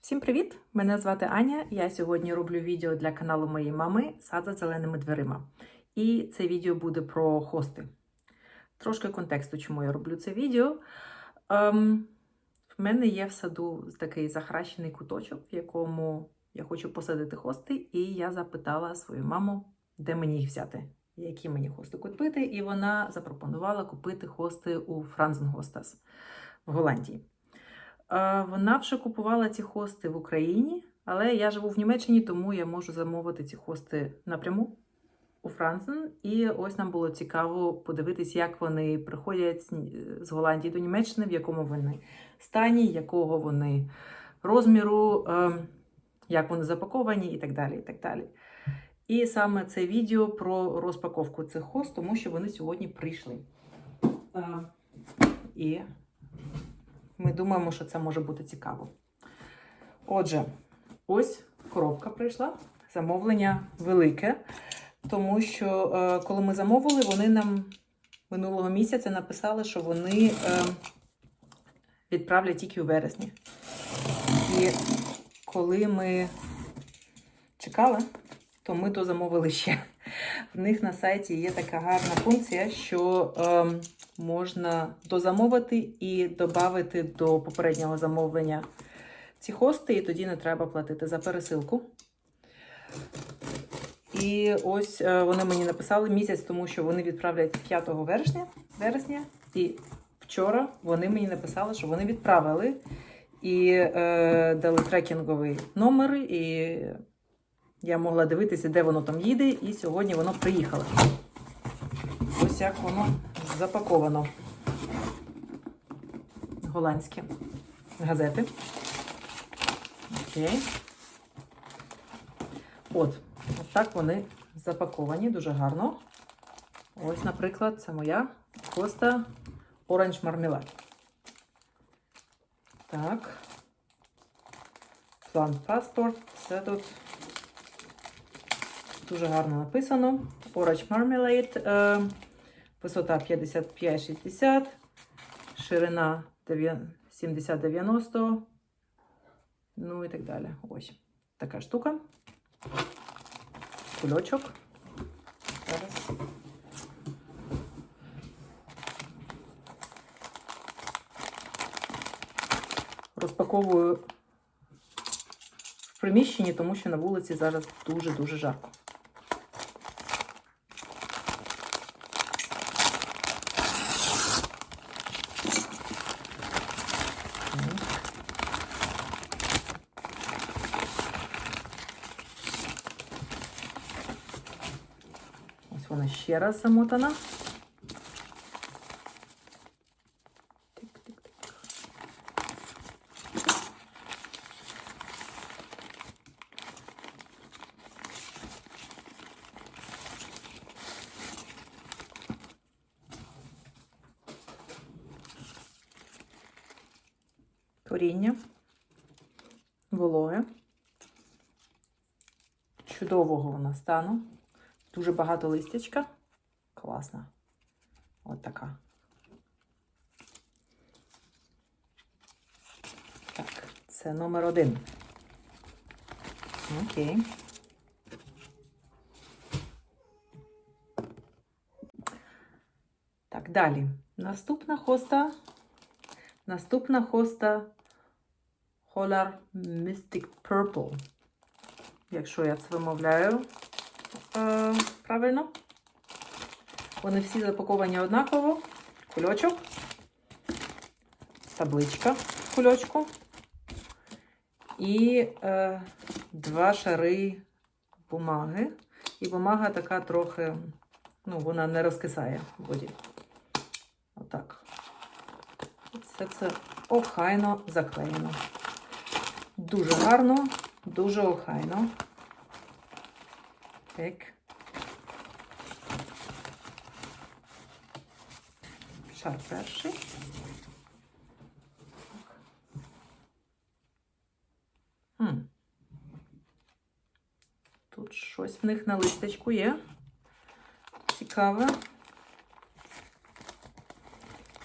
Всім привіт! Мене звати Аня. Я сьогодні роблю відео для каналу моєї мами Сад зеленими дверима. І це відео буде про хости. Трошки контексту, чому я роблю це відео. Ем, в мене є в саду такий захаращений куточок, в якому я хочу посадити хости, і я запитала свою маму, де мені їх взяти, які мені хости купити. І вона запропонувала купити хости у Франзенгостас в Голландії. Е, Вона вже купувала ці хости в Україні, але я живу в Німеччині, тому я можу замовити ці хости напряму у Францен. І ось нам було цікаво подивитись, як вони приходять з Голландії до Німеччини, в якому вони стані, якого вони розміру, е, як вони запаковані і так далі. І так далі. І саме це відео про розпаковку цих хост, тому що вони сьогодні прийшли. Е, І ми думаємо, що це може бути цікаво. Отже, ось коробка прийшла. Замовлення велике, тому що е, коли ми замовили, вони нам минулого місяця написали, що вони е, відправлять тільки у вересні. І коли ми чекали, то ми то замовили ще. В них на сайті є така гарна функція, що ем, можна дозамовити і додати до попереднього замовлення ці хости, і тоді не треба платити за пересилку. І ось е, вони мені написали місяць, тому що вони відправлять 5 вересня, вересня. І вчора вони мені написали, що вони відправили і е, дали трекінговий номер, і я могла дивитися, де воно там їде, і сьогодні воно приїхало. Ось як воно запаковано. Голландські газети. Окей. От, от так вони запаковані дуже гарно. Ось, наприклад, це моя коста Orange Marmelade. Так. План паспорт. Це тут дуже гарно написано. Orange Marmalade. Висота 55-60, ширина 70-90. Ну і так далі. Ось така штука. Кульочок. Зараз. Розпаковую в приміщенні, тому що на вулиці зараз дуже-дуже жарко. Ось вона ще раз замотана. Коріння, вологе, чудового вона стану. Дуже багато листячка. Класна. От така. Так, це номер один. Окей. Так, далі. Наступна хоста. Наступна хоста Holar Mystic Purple. Якщо я це вимовляю е, правильно. Вони всі запаковані однаково. Кульочок, табличка в кульочку і е, два шари бумаги. І бумага така трохи, ну, вона не розкисає в воді. Отак. Все це охайно заклеєно. Дуже гарно, дуже охайно. Так. Шар перший. Хм. Тут щось в них на листочку є. Цікаве.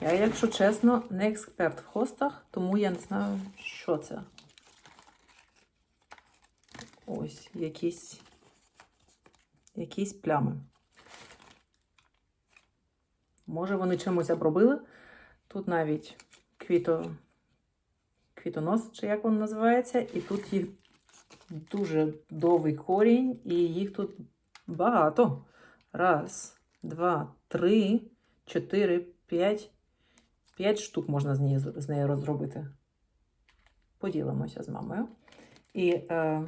Я, якщо чесно, не експерт в хостах, тому я не знаю, що це. ось якісь, якісь плями. Може, вони чимось обробили. Тут навіть квіто, квітонос, чи як воно називається, і тут їх дуже довгий корінь, і їх тут багато. Раз, два, три, чотири, п'ять. П'ять штук можна з неї, з нею розробити. Поділимося з мамою. І е,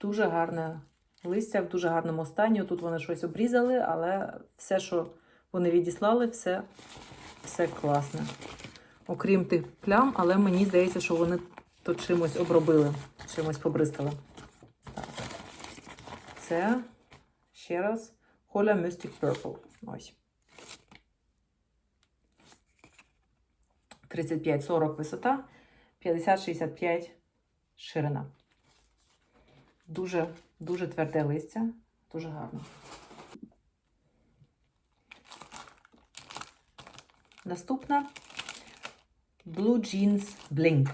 дуже гарне листя в дуже гарному стані. Тут вони щось обрізали, але все, що вони відіслали, все, все класне. Окрім тих плям, але мені здається, що вони то чимось обробили, чимось побризкали. Це ще раз Hola Mystic Purple. Ось. 35-40 висота, 50-65 ширина. Дуже, дуже тверде листя, дуже гарно. Наступна Blue Jeans Blink.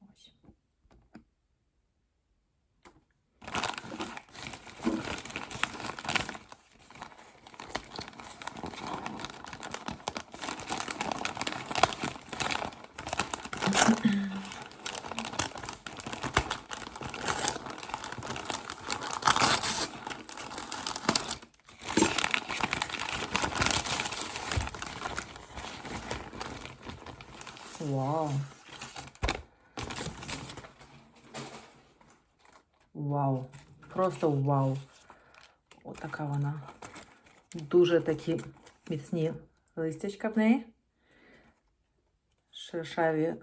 Ось. Вау. Вау. Просто вау. Отака вона. Дуже такі міцні листячка в неї. Шершаві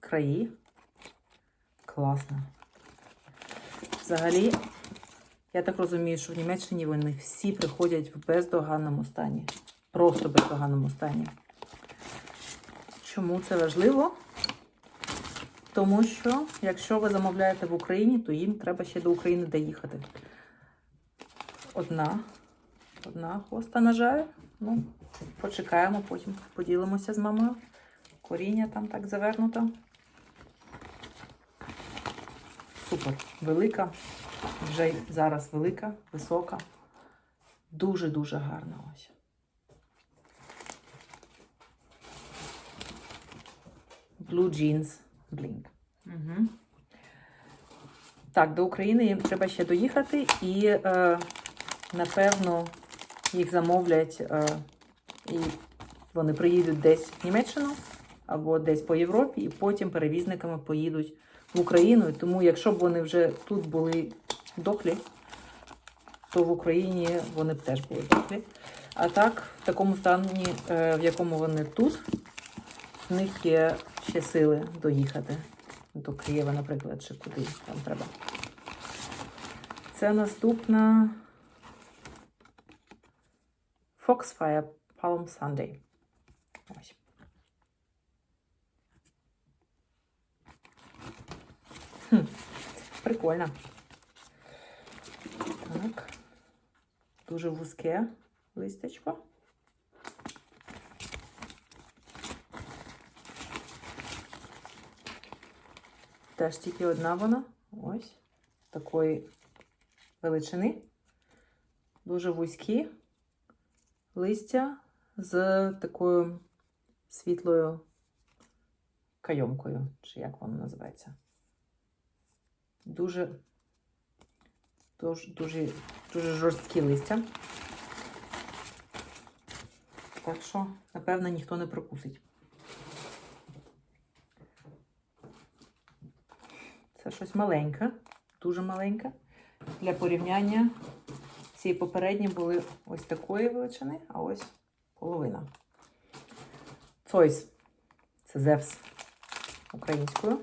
краї. Класно. Взагалі, я так розумію, що в Німеччині вони всі приходять в бездоганному стані. Просто бездоганному стані. Чому це важливо? Тому що, якщо ви замовляєте в Україні, то їм треба ще до України доїхати. Одна, одна хоста, на жаль. Ну, почекаємо, потім поділимося з мамою. Коріння там так завернуто. Супер, велика. Вже зараз велика, висока. Дуже-дуже гарна ось. Blue Jeans Blink. Угу. Так, до України їм треба ще доїхати і, е, напевно, їх замовлять е, і вони приїдуть десь в Німеччину або десь по Європі, і потім перевізниками поїдуть в Україну. Тому, якщо б вони вже тут були доклі, то в Україні вони б теж були доклі. А так, в такому стані, е, в якому вони тут, в них є ще сили доїхати до Києва, наприклад, чи куди там треба. Це наступна Foxfire Palm Sunday. Ось. Хм, прикольно. Так. Дуже вузьке листечко. Теж тільки одна вона. Ось. Такої величини. Дуже вузькі листя з такою світлою кайомкою, чи як воно називається. Дуже, дуже, дуже, жорсткі листя. Так що, напевно, ніхто не прокусить. Це щось маленьке, дуже маленьке. Для порівняння ці попередні були ось такої величини, а ось половина. Цойс. Це Зевс українською.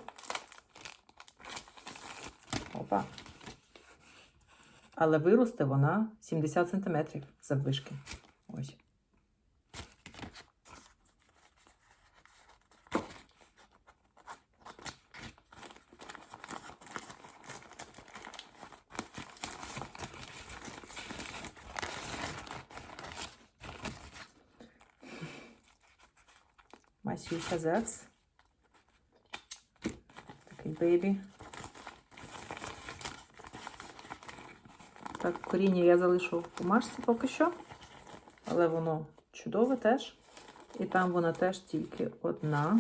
Опа. Але виросте вона 70 см заввишки. Ось. Масюся Зевс. Такий бейбі. Так, коріння я залишу в бумажці поки що, але воно чудове теж. І там вона теж тільки одна.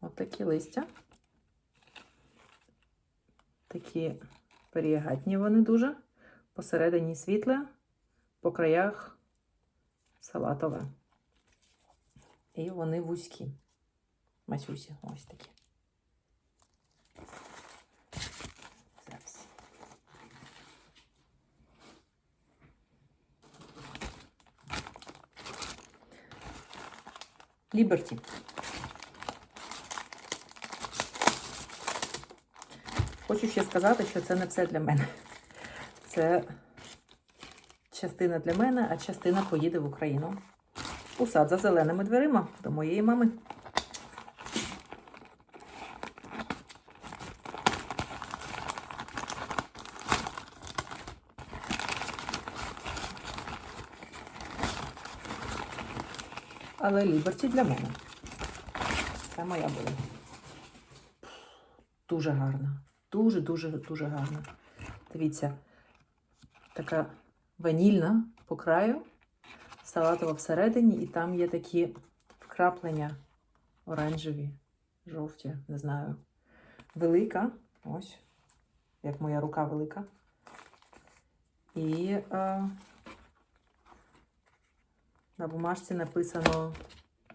От такі листя. Такі варієгатні вони дуже. Посередині світле, по краях салатове. І вони вузькі. Масюсі, ось такі. Ліберті. Хочу ще сказати, що це не все для мене. Це частина для мене, а частина поїде в Україну. У сад за зеленими дверима до моєї мами. Але Ліберті для мене. Це моя була. Дуже гарна. Дуже-дуже дуже гарна. Дивіться, така ванільна по краю, салатова всередині, і там є такі вкраплення оранжеві, жовті, не знаю. Велика, ось, як моя рука велика. І е, на бумажці написано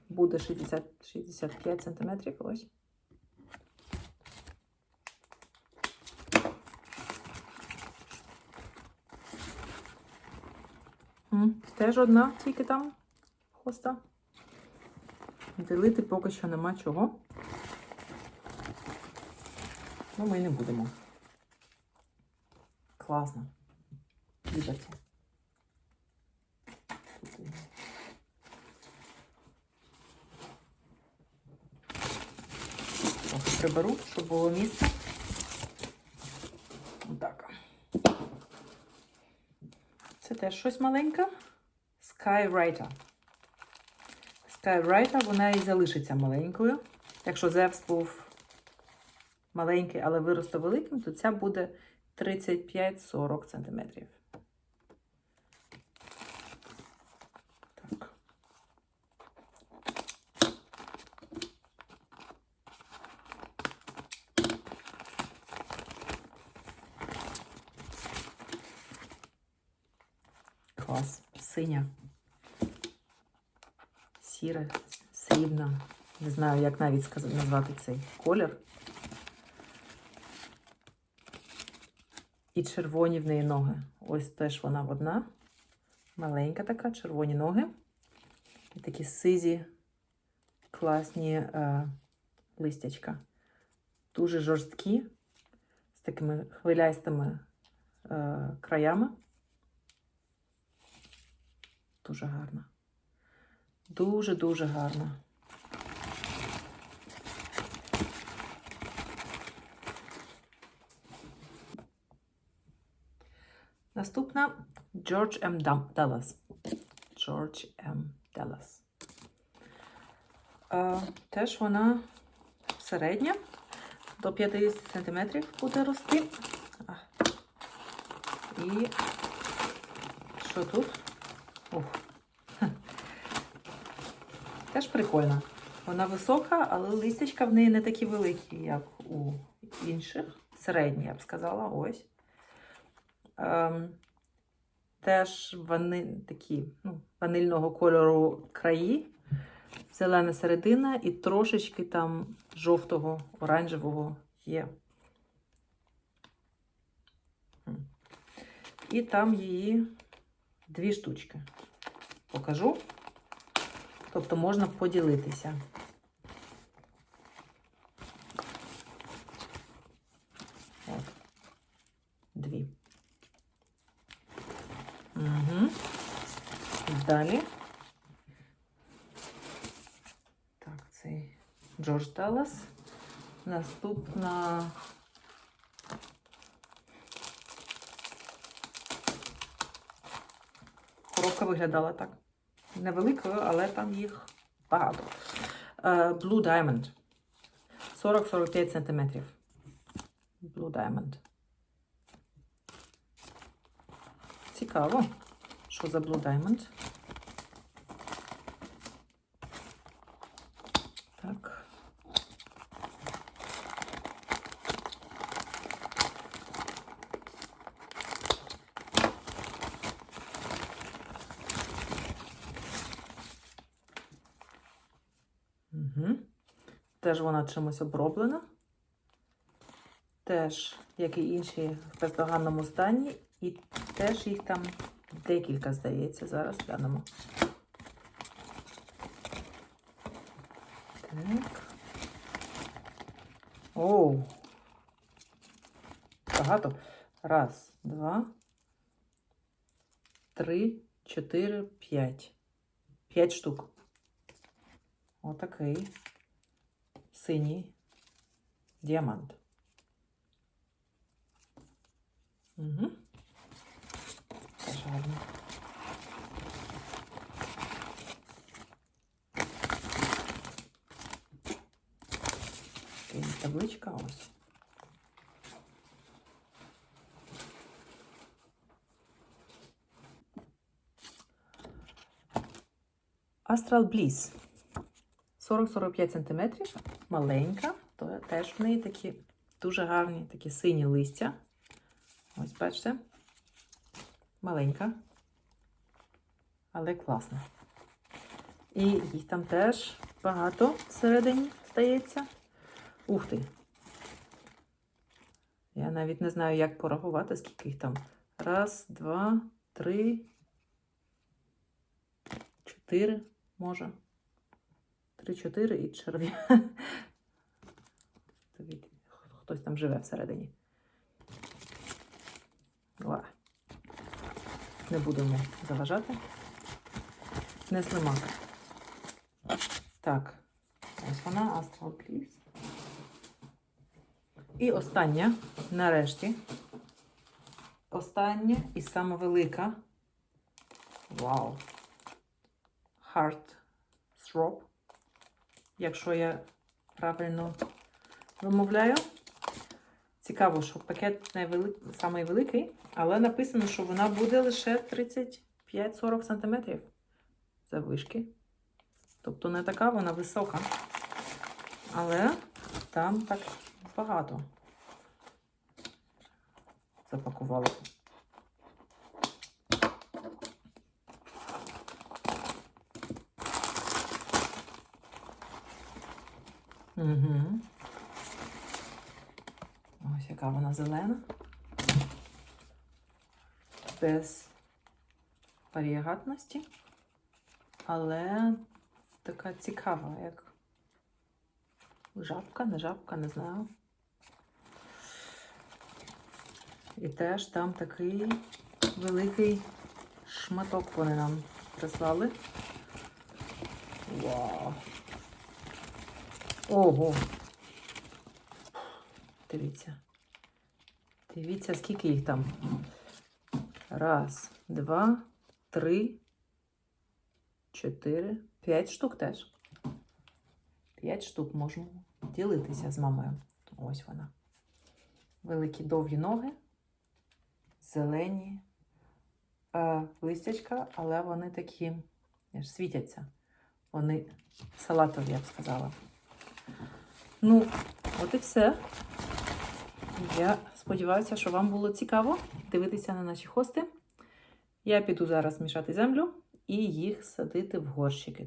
буде 60, 65 сантиметрів. Ось. Теж одна, тільки там хоста. Ділити поки що нема чого. Ну, ми не будемо. Класно. Ліберті. Трохи приберу, щоб було місце. Так. Це теж щось маленьке. Skywriter. Skywriter, вона і залишиться маленькою. Якщо Зевс був маленький, але виросте великим, то ця буде 35-40 см. Так. Клас. Синя. Сіре, срібна. Не знаю, як навіть назвати цей колір. І червоні в неї ноги. Ось теж вона одна. Маленька така, червоні ноги. І такі сизі, класні е, листячка. Дуже жорсткі, з такими хвилястими е, краями. Дуже гарна. Дуже-дуже гарна. Наступна George М. Dallas. George М. Dallas. Е, теж вона середня, до 50 см буде рости. І що тут? Ух. Теж прикольна. Вона висока, але листячка в неї не такі великі, як у інших. Середні, я б сказала, ось. Ем, теж вони такі ну, ванильного кольору краї, зелена середина і трошечки там жовтого, оранжевого є. І там її дві штучки. Покажу. Тобто можна поділитися. От. Дві. Угу. Далі. Так, цей Джордж Даллас. Наступна. Коробка виглядала так. Невеликою, але там їх багато. Е, Blue Diamond. 40-45 см. Blue Diamond. Цікаво, що за Blue Diamond. Так. Угу. Теж вона чимось оброблена. Теж, як і інші, в бездоганному стані. І теж їх там декілька, здається. Зараз глянемо. Так. Оу. Багато. Раз, два, три, чотири, п'ять. П'ять штук. Отакий синій діамант. Угу. Теж гарно. Такий Табличка ось. Astral Bliss. 40-45 см, маленька, то теж в неї такі дуже гарні, такі сині листя. Ось бачите, маленька, але класна. І їх там теж багато всередині стається. Ух ти! Я навіть не знаю, як порахувати, скільки їх там. Раз, два, три, чотири, може. 3-4 і черві. Хтось там живе всередині. Ла. Не будемо заважати. Не слимак. Так, ось вона, Astral Bliss. І остання, нарешті. Остання і саме велика. Вау. Heart Throb якщо я правильно вимовляю. Цікаво, що пакет не вели... самий великий, але написано, що вона буде лише 35-40 см завишки. Тобто не така вона висока. Але там так багато запакували. Угу. Ось яка вона зелена. Без варіагатності, але така цікава, як жабка, не жабка, не знаю. І теж там такий великий шматок вони нам прислали. Вау! Ого. Дивіться. Дивіться, скільки їх там. Раз, два, три, чотири, п'ять штук теж. П'ять штук можемо ділитися з мамою. Ось вона. Великі довгі ноги, зелені е, листячка, але вони такі ж, світяться. Вони салатові, я б сказала. Ну, от і все. Я сподіваюся, що вам було цікаво дивитися на наші хости. Я піду зараз мішати землю і їх садити в горщики.